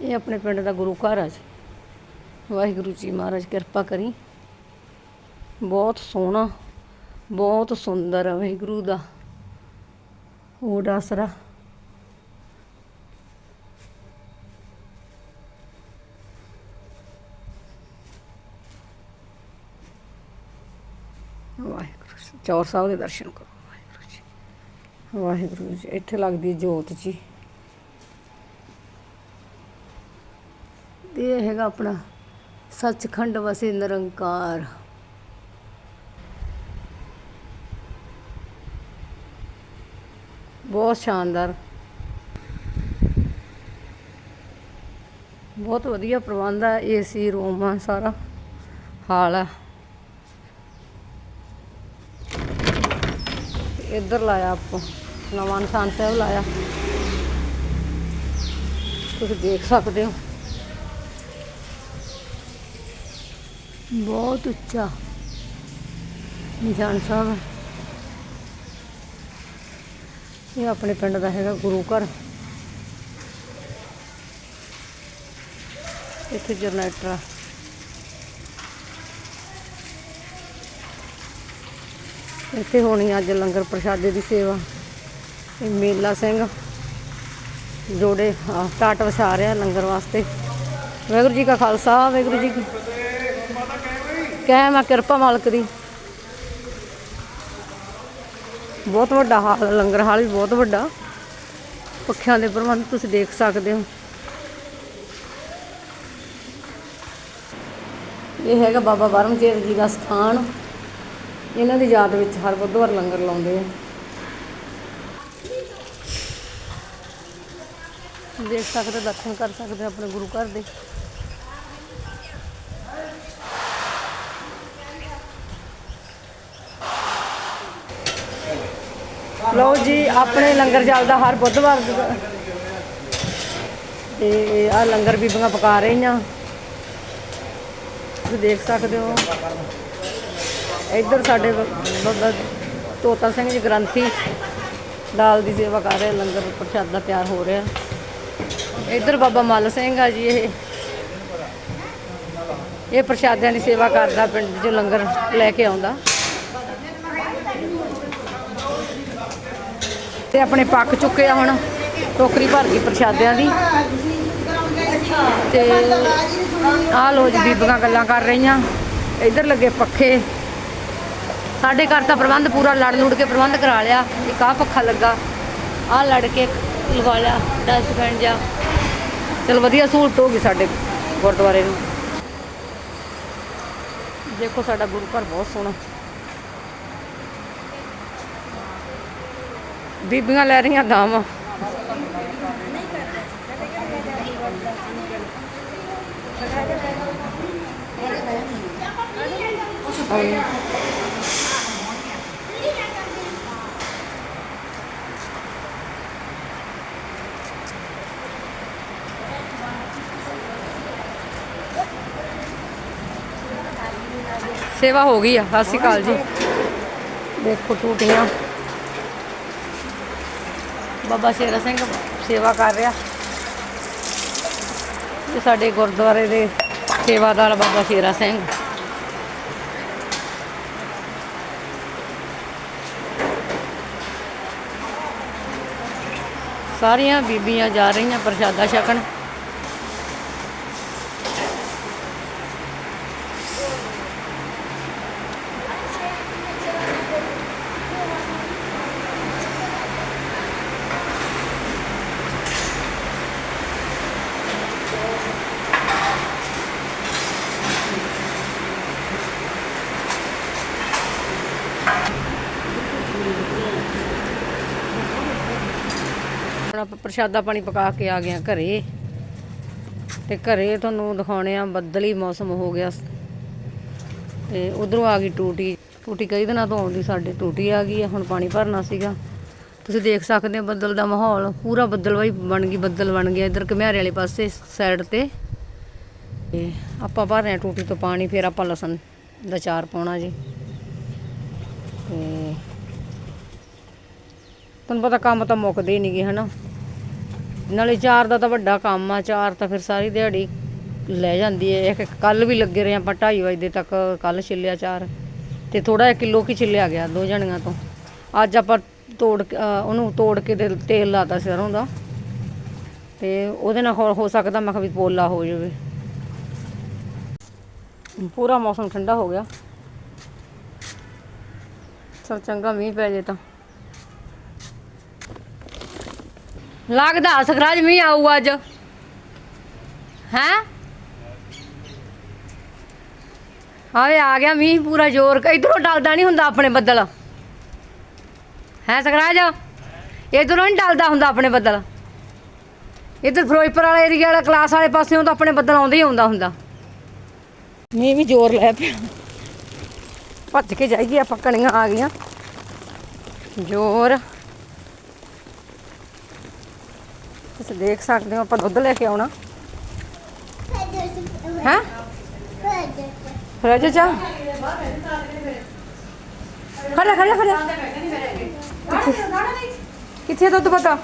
ਇਹ ਆਪਣੇ ਪਿੰਡ ਦਾ ਗੁਰੂ ਘਰ ਆ ਜੀ। ਵਾਹਿਗੁਰੂ ਜੀ ਮਹਾਰਾਜ, ਕਿਰਪਾ ਕਰੀ। ਬਹੁਤ ਸੋਹਣਾ, ਬਹੁਤ ਸੁੰਦਰ ਹੈ ਵਾਹਿਗੁਰੂ ਦਾ। ਓਟ ਆਸਰਾ ਵਾਹਿਗੁਰੂ ਜੀ। ਚੌਰ ਸਾਹਿਬ ਦੇ ਦਰਸ਼ਨ ਕਰੋ ਵਾਹਿਗੁਰੂ ਜੀ। ਵਾਹਿਗੁਰੂ ਜੀ, ਇੱਥੇ ਲੱਗਦੀ ਜੋਤ ਜੀ। ਇਹ ਹੈਗਾ ਆਪਣਾ ਸੱਚਖੰਡ ਵਸੇ ਨਿਰੰਕਾਰ। ਬਹੁਤ ਸ਼ਾਨਦਾਰ। ਬਹੁਤ ਵਧੀਆ ਪ੍ਰਬੰਧ ਆ ਏਸੀ ਰੂਮ ਆ, ਸਾਰਾ ਹਾਲ ਆ। ਇੱਧਰ ਲਾਇਆ ਆਪੋ, ਨਵਾਂ ਨਿਸ਼ਾਨ ਸਾਹਿਬ ਲਾਇਆ। ਤੁਸੀਂ ਦੇਖ ਸਕਦੇ ਹੋ। ਬਹੁਤ ਉੱਚਾ। ਨਿਸ਼ਾਨ ਸਾਹਿਬ। ਇਹ ਆਪਣੇ ਪਿੰਡ ਦਾ ਹੈਗਾ ਗੁਰੂ ਘਰ। ਇੱਥੇ ਜਨਰੇਟਰ ਆ। ਇੱਥੇ ਹੋਣੀ ਅੱਜ ਲੰਗਰ ਪ੍ਰਸ਼ਾਦੇ ਦੀ ਸੇਵਾ। ਇਹ ਮੇਲਾ ਸਿੰਘ ਜੋੜੇ ਆਹ, ਟਾਟ ਵਸਾ ਰਿਹਾ ਲੰਗਰ ਵਾਸਤੇ। ਵਾਹਿਗੁਰੂ ਜੀ ਕਾ ਖਾਲਸਾ ਵਾਹਿਗੁਰੂ ਜੀ ਕੀ ਕਹਿ ਮੈਂ ਕਿਰਪਾ ਮਾਲਕ ਦੀ। ਬਹੁਤ ਵੱਡਾ ਹਾਲ, ਲੰਗਰ ਹਾਲ ਵੀ ਬਹੁਤ ਵੱਡਾ। ਪੱਖਿਆਂ ਦੇ ਪ੍ਰਬੰਧ ਤੁਸੀਂ ਦੇਖ ਸਕਦੇ ਹੋ। ਇਹ ਹੈਗਾ ਬਾਬਾ ਬਰਮਜੀਤ ਜੀ ਦਾ ਸਥਾਨ। ਇਹਨਾਂ ਦੀ ਯਾਦ ਵਿੱਚ ਹਰ ਬੁੱਧਵਾਰ ਲੰਗਰ ਲਾਉਂਦੇ ਆ। ਦੇਖ ਸਕਦੇ ਦਰਸ਼ਨ ਕਰ ਸਕਦੇ ਆਪਣੇ ਗੁਰੂ ਘਰ ਦੇ। ਲਓ ਜੀ, ਆਪਣੇ ਲੰਗਰ ਚੱਲਦਾ ਹਰ ਬੁੱਧਵਾਰ ਦਾ। ਤੇ ਆ ਲੰਗਰ ਬੀਬੀਆਂ ਪਕਾ ਰਹੀਆਂ। ਤੁਸੀਂ ਦੇਖ ਸਕਦੇ ਹੋ। ਇੱਧਰ ਸਾਡੇ ਬਾਬਾ ਤੋਤਾ ਸਿੰਘ ਜੀ ਗ੍ਰੰਥੀ ਦਾਲ ਦੀ ਸੇਵਾ ਕਰ ਰਹੇ ਲੰਗਰ ਪ੍ਰਸ਼ਾਦਾ ਤਿਆਰ ਹੋ ਰਿਹਾ। ਇੱਧਰ ਬਾਬਾ ਮਲ ਸਿੰਘ ਆ ਜੀ, ਇਹ ਇਹ ਪ੍ਰਸ਼ਾਦਿਆਂ ਦੀ ਸੇਵਾ ਕਰਦਾ ਪਿੰਡ 'ਚ ਲੰਗਰ ਲੈ ਕੇ ਆਉਂਦਾ। ਤੇ ਆਪਣੇ ਪੱਕ ਚੁੱਕੇ ਆ ਹੁਣ, ਟੋਕਰੀ ਭਰ ਗਈ ਪ੍ਰਸ਼ਾਦਿਆਂ ਦੀ। ਤੇ ਆਹ ਲੋ ਜੀ, ਬੀਬੀਆਂ ਗੱਲਾਂ ਕਰ ਰਹੀਆਂ। ਇੱਧਰ ਲੱਗੇ ਪੱਖੇ। ਸਾਡੇ ਘਰ ਤਾਂ ਪ੍ਰਬੰਧ ਪੂਰਾ ਲੜ ਲੁੜ ਕੇ ਪ੍ਰਬੰਧ ਕਰਾ ਲਿਆ। ਇੱਕ ਆਹ ਪੱਖਾ ਲੱਗਾ। ਆਹ ਲੜ ਕੇ ਲਗਾ ਲਿਆ ਡਸਟਬਿਨ ਜਾ ਚਲ ਵਧੀਆ ਸਹੂਲਤ ਹੋ ਗਈ ਸਾਡੇ ਗੁਰਦੁਆਰੇ ਨੂੰ। ਦੇਖੋ ਸਾਡਾ ਗੁਰੂ ਘਰ ਬਹੁਤ ਸੋਹਣਾ। ਬੀਬੀਆਂ ਲੈ ਰਹੀਆਂ ਦਾਵਾਂ ਸੇਵਾ ਹੋ ਗਈ ਆ ਸਤਿ ਸ਼੍ਰੀ ਅਕਾਲ ਜੀ। ਦੇਖੋ ਟੂਟੀਆਂ। ਬਾਬਾ ਸ਼ੇਰਾ ਸਿੰਘ ਸੇਵਾ ਕਰ ਰਿਹਾ। ਇਹ ਸਾਡੇ ਗੁਰਦੁਆਰੇ ਦੇ ਸੇਵਾਦਾਰ ਬਾਬਾ ਸ਼ੇਰਾ ਸਿੰਘ। ਸਾਰੀਆਂ ਬੀਬੀਆਂ ਜਾ ਰਹੀਆਂ ਪ੍ਰਸ਼ਾਦਾ ਛਕਣ ਹੁਣ ਆਪਾਂ ਪ੍ਰਸ਼ਾਦਾ ਪਾਣੀ ਪਕਾ ਕੇ ਆ ਗਿਆ ਘਰੇ। ਤੇ ਘਰੇ ਤੁਹਾਨੂੰ ਦਿਖਾਉਣੇ ਆ ਬੱਦਲੀ ਮੌਸਮ ਹੋ ਗਿਆ। ਤੇ ਉਧਰੋਂ ਆ ਗਈ ਟੂਟੀ। ਟੂਟੀ ਕਈ ਦਿਨਾਂ ਤੋਂ ਆਉਂਦੀ, ਸਾਡੇ ਟੂਟੀ ਆ ਗਈ ਹੈ ਹੁਣ ਪਾਣੀ ਭਰਨਾ ਸੀਗਾ। ਤੁਸੀਂ ਦੇਖ ਸਕਦੇ ਹੋ ਬੱਦਲ ਦਾ ਮਾਹੌਲ। ਪੂਰਾ ਬੱਦਲਵਾਈ ਬਣ ਗਈ, ਬੱਦਲ ਬਣ ਗਿਆ। ਇਧਰ ਘਮਿਆਰੇ ਵਾਲੇ ਪਾਸੇ ਸਾਈਡ ਤੇ। ਤੇ ਆਪਾਂ ਭਰ ਰਹੇ ਟੂਟੀ ਤੋਂ ਪਾਣੀ, ਫਿਰ ਆਪਾਂ ਲਸਣ ਦਾ ਚਾਰ ਪਾਉਣਾ ਜੀ। ਤੇ ਤੁਹਾਨੂੰ ਪਤਾ ਕੰਮ ਤਾਂ ਮੁੱਕਦੇ ਹੀ ਨਹੀਂਗੇ ਹਨਾ? ਨਾਲੇ ਚਾਰ ਦਾ ਤਾਂ ਵੱਡਾ ਕੰਮ ਆ, ਚਾਰ ਤਾਂ ਫਿਰ ਸਾਰੀ ਦਿਹਾੜੀ ਲੈ ਜਾਂਦੀ ਹੈ ਇੱਕ ਕੱਲ ਵੀ ਲੱਗੇ ਰਹੇ ਆਪਾਂ 2:30 ਵਜੇ ਤੱਕ, ਕੱਲ ਛਿੱਲਿਆ ਚਾਰ। ਤੇ ਥੋੜਾ ਜਿਹਾ ਕਿਲੋ ਕੀ ਛਿੱਲਿਆ ਗਿਆ ਦੋ ਜਣੀਆਂ ਤੋਂ। ਅੱਜ ਆਪਾਂ ਤੋੜ ਉਹਨੂੰ ਤੋੜ ਕੇ ਤੇ ਤੇਲ ਲਾਤਾ ਸਰੋਂ ਦਾ। ਤੇ ਉਹਦੇ ਨਾਲ ਹੋ ਸਕਦਾ ਮੈਂ ਕਿਹਾ ਵੀ ਪੋਲਾ ਹੋ ਜਾਵੇ। ਪੂਰਾ ਮੌਸਮ ਠੰਡਾ ਹੋ ਗਿਆ। ਚਲ ਚੰਗਾ ਮੀਂਹ ਪੈ ਜੇ ਤਾਂ। ਲੱਗਦਾ ਸਖਰਾਜ ਮੀਂਹ ਆਊ ਅੱਜ। ਹੈਂ? ਆਵੇ, ਆ ਗਿਆ ਮੀਂਹ ਪੂਰਾ ਜ਼ੋਰ। ਇਧਰੋਂ ਡਲਦਾ ਨਹੀਂ ਹੁੰਦਾ ਆਪਣੇ ਬੱਦਲ। ਹੈ ਸਖਰਾਜ? ਇਧਰੋਂ ਨਹੀਂ ਡਲਦਾ ਹੁੰਦਾ ਆਪਣੇ ਬੱਦਲ। ਇਧਰ ਫਿਰੋਜ਼ਪੁਰ ਵਾਲੇ ਏਰੀਆ ਵਾਲਾ ਕਲਾਸ ਵਾਲੇ ਪਾਸਿਓਂ ਤਾਂ ਆਪਣੇ ਬੱਦਲ ਆਉਂਦੇ ਹੀ ਆਉਂਦਾ ਹੁੰਦਾ। ਮੀਂਹ ਵੀ ਜ਼ੋਰ ਲੈ ਪਿਆ। ਭੱਜ ਕੇ ਜਾਈਏ ਆਪਾਂ ਕਣੀਆਂ ਆ ਗਈਆਂ। ਜ਼ੋਰ। ਤੁਸੀਂ ਦੇਖ ਸਕਦੇ ਹੋ ਆਪਾਂ ਦੁੱਧ ਲੈ ਕੇ ਆਉਣਾ। ਹੈ? ਫਰਿੱਜ ਚ? ਖੜਾ ਖੜਾ ਖੜਾ ਕਿੱਥੇ? ਦੁੱਧ ਪਤਾ?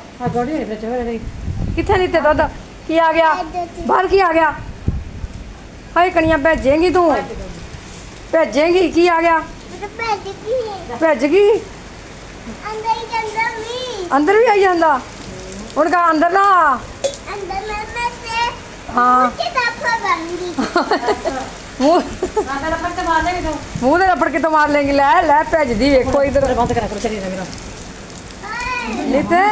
ਕਿੱਥੇ ਨੀਤੇ ਦੁੱਧ? ਕੀ ਆ ਗਿਆ? ਬਾਹਰ ਕੀ ਆ ਗਿਆ? ਹਾਏ ਕਣੀਆਂ ਭੇਜੇਂਗੀ ਤੂੰ। ਭੇਜੇਂਗੀ ਕੀ ਆ ਗਿਆ? ਭੇਜ ਗਈ ਅੰਦਰ ਵੀ ਆਈ ਜਾਂਦਾ? ਹੁਣ ਕਾ ਅੰਦਰ ਨਾ ਆ। ਹਾਂ। ਮੂੰਹ ਮੂੰਹ ਦੇ ਰੱਪੜ ਕਿਤੋਂ ਮਾਰ ਲੇਂਗੀ ਲੈ ਲੈ ਭੇਜਦੀ ਵੇਖੋ ਇਧਰ। ਬੰਦ ਕਰਾ ਕਰੋ ਚਲੀ ਮੇਰਾ ਨੀਤੇ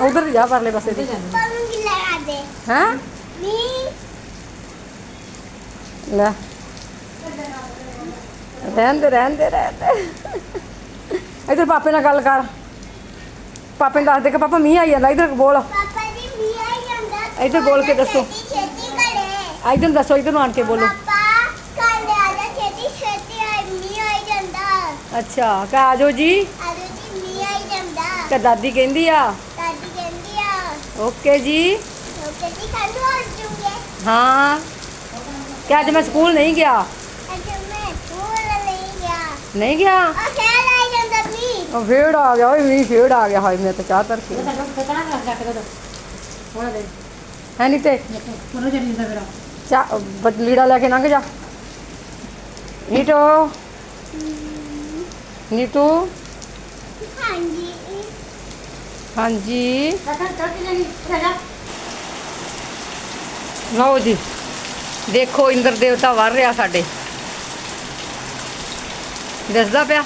ਉਧਰ ਜਾ ਪਰਲੇ ਪਾਸੇ। ਦੀ। ਹੈ? ਲੈ। ਰਹਿੰਦੇ ਰਹਿੰਦੇ ਰਹਿੰਦੇ ਇਧਰ ਪਾਪੇ ਨਾਲ ਗੱਲ ਕਰ। ਪਾਪੇ ਨੂੰ ਦੱਸ ਦੇ ਕਿ ਪਾਪਾ ਮੀਂਹ ਆਈ ਜਾਂਦਾ ਇਧਰ ਬੋਲ। ਪਾਪਾ ਜੀ ਵੀ ਆਈ ਜਾਂਦਾ ਇੱਧਰ ਬੋਲ ਕੇ ਦੱਸੋ। ਛੇਤੀ ਛੇਤੀ ਕਰੇ। ਇਧਰ ਦੱਸੋ ਇਧਰ ਆਣ ਕੇ ਬੋਲੋ। ਪਾਪਾ ਕੱਲ ਆ ਜਾ ਛੇਤੀ ਛੇਤੀ ਆਈ ਮੀ ਆਈ ਜਾਂਦਾ। ਅੱਛਾ ਕਹ ਆਜੋ ਜੀ। ਆਜੋ ਜੀ ਮੀ ਆਈ ਜਾਂਦਾ। ਕਿ ਦਾਦੀ ਕਹਿੰਦੀ ਆ। ਦਾਦੀ ਕਹਿੰਦੀ ਆ। ਓਕੇ ਜੀ। ਓਕੇ ਜੀ ਕੱਲ ਨੂੰ ਆ ਜੂਗੇ ਹਾਂ। ਕਿ ਅੱਜ ਮੈਂ ਸਕੂਲ ਨਹੀਂ ਗਿਆ? ਅੱਜ ਮੈਂ ਸਕੂਲ ਨਹੀਂ ਗਿਆ। ਨਹੀਂ ਗਿਆ? ਉਹ ਫੇੜ ਆ ਗਿਆ ਓਏ ਮੀਂਹ ਫੇੜ ਆ ਗਿਆ ਹਾਏ ਮੈਂ ਤਾਂ ਚਾਹ ਤਰ ਕੇ ਹੈ ਨਹੀਂ ਤੇ? ਚਾ ਬਦਲੀੜਾ ਲੈ ਕੇ ਲੰਘ ਜਾ। ਨੀਟੋ। ਨੀਟੂ। ਹਾਂਜੀ। ਹਾਂਜੀ। ਲਓ ਜੀ। ਦੇਖੋ ਇੰਦਰ ਦੇਵਤਾ ਵਰ ਰਿਹਾ ਸਾਡੇ। ਦਿਸਦਾ ਪਿਆ?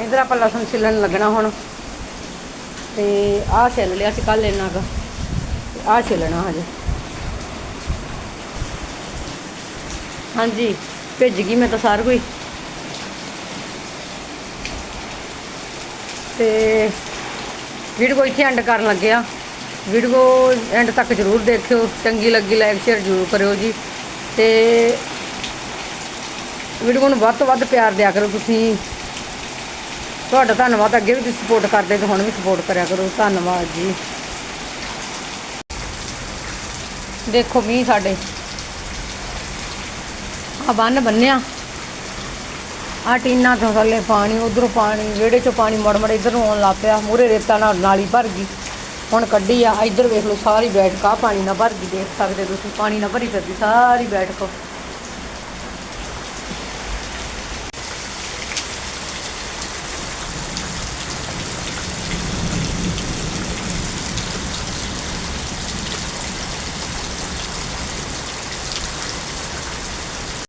ਇਧਰ ਆਪਾਂ ਲਸਣ ਛਿੱਲਣ ਲੱਗਣਾ ਹੁਣ। ਤੇ ਆਹ ਛਿੱਲ ਲਿਆ ਸੀ ਕੱਲ ਇੰਨਾ ਕੁ। ਆਹ ਛਿੱਲਣਾ ਹਜੇ। ਹਾਂਜੀ, ਭਿੱਜ ਗਈ ਮੈਂ ਤਾਂ ਸਾਰ ਕੋਈ। ਤੇ ਵੀਡੀਓ ਇੱਥੇ ਐਂਡ ਕਰਨ ਲੱਗਿਆ ਵੀਡੀਓ ਐਂਡ ਤੱਕ ਜਰੂਰ ਦੇਖਿਓ। ਚੰਗੀ ਲੱਗੀ ਲਾਈਕ ਸ਼ੇਅਰ ਜਰੂਰ ਕਰਿਓ ਜੀ। ਤੇ ਵੀਡੀਓ ਨੂੰ ਵੱਧ ਤੋਂ ਵੱਧ ਪਿਆਰ ਦਿਆ ਕਰੋ ਤੁਸੀਂ। ਤੁਹਾਡਾ ਧੰਨਵਾਦ, ਅੱਗੇ ਵੀ ਤੁਸੀਂ ਸਪੋਰਟ ਕਰਦੇ ਤੇ ਹੁਣ ਵੀ ਸਪੋਰਟ ਕਰਿਆ ਕਰੋ। ਧੰਨਵਾਦ ਜੀ। ਦੇਖੋ ਮੀਂਹ ਸਾਡੇ। ਆ ਬੰਨ ਬੰਨਿਆ। ਆ ਟੀਨਾ ਤੋਂ ਥੱਲੇ ਪਾਣੀ, ਉਧਰੋਂ ਪਾਣੀ, ਵਿਹੜੇ ਚੋਂ ਪਾਣੀ ਮੜ ਮੜ ਇੱਧਰ ਨੂੰ ਆਉਣ ਲੱਗ ਪਿਆ। ਮੂਰੇ ਰੇਤਾ ਨਾਲ ਨਾਲੀ ਭਰ ਗਈ। ਹੁਣ ਕੱਢੀ ਆ। ਇੱਧਰ ਵੇਖ ਲਓ, ਸਾਰੀ ਬੈਠਕ ਆ ਪਾਣੀ ਨਾਲ ਭਰ ਗਈ। ਦੇਖ ਸਕਦੇ ਤੁਸੀਂ, ਪਾਣੀ ਨਾਲ ਭਰੀ ਫਿਰਦੀ, ਸਾਰੀ ਬੈਠਕ।